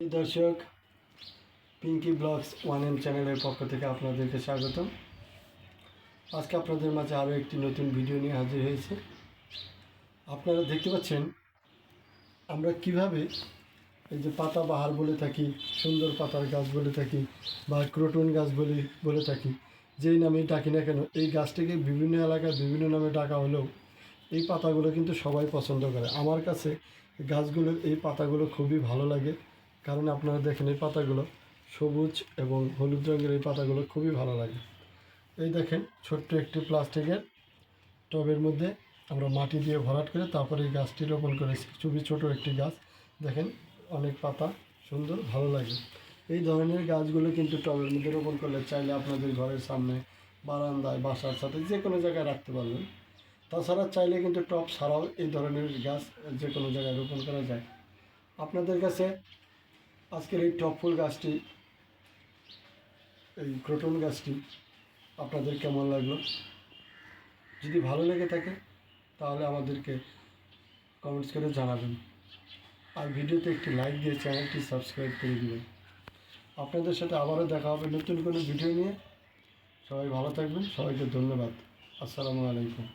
দর্শক Pinki blogs one M চ্যানেলের পক্ষ থেকে আপনাদেরকে স্বাগতম। আজকে আপনাদের মাঝে আরও একটি নতুন ভিডিও নিয়ে হাজির হয়েছে। আপনারা দেখতে পাচ্ছেন, আমরা কীভাবে এই যে পাতা বাহার বলে থাকি, সুন্দর পাতার গাছ বলে থাকি, বা ক্রোটন গাছ বলে বলে থাকি, যেই নামেই ডাকি না কেন, এই গাছটিকে বিভিন্ন এলাকায় বিভিন্ন নামে ডাকা হলেও এই পাতাগুলো কিন্তু সবাই পছন্দ করে। আমার কাছে গাছগুলোর এই পাতাগুলো খুবই ভালো লাগে। কারণ আপনারা দেখেন এই পাতাগুলো সবুজ এবং হলুদ রঙের এই পাতাগুলো খুবই ভালো লাগে। এই দেখেন ছোট্ট একটি প্লাস্টিকের টবের মধ্যে আমরা মাটি দিয়ে ভরাট করে তারপরে এই গাছটি রোপণ করেছি। খুবই ছোট একটি গাছ। দেখেন অনেক পাতা, সুন্দর, ভালো লাগে। এই ধরনের গাছগুলো কিন্তু টবের মধ্যে রোপণ করলে চাইলে আপনাদের ঘরের সামনে, বারান্দায়, বাসার সাথে যে কোনো জায়গায় রাখতে পারবেন। তাছাড়া চাইলে কিন্তু টব ছাড়াও এই ধরনের গাছ যে কোনো জায়গায় রোপণ করা যায়। আপনাদের কাছে আজকের এই টপ ফুল গাছটি, এই ক্রোটন গাছটি আপনাদের কেমন লাগল? যদি ভালো লেগে থাকে, তাহলে আমাদেরকে কমেন্টস করে জানাবেন। আর ভিডিওতে একটি লাইক দিয়ে চ্যানেলটি সাবস্ক্রাইব করে দেবেন। আপনাদের সাথে আবারও দেখা হবে নতুন কোনো ভিডিও নিয়ে। সবাই ভালো থাকবেন, সবাইকে ধন্যবাদ। আসসালামু আলাইকুম।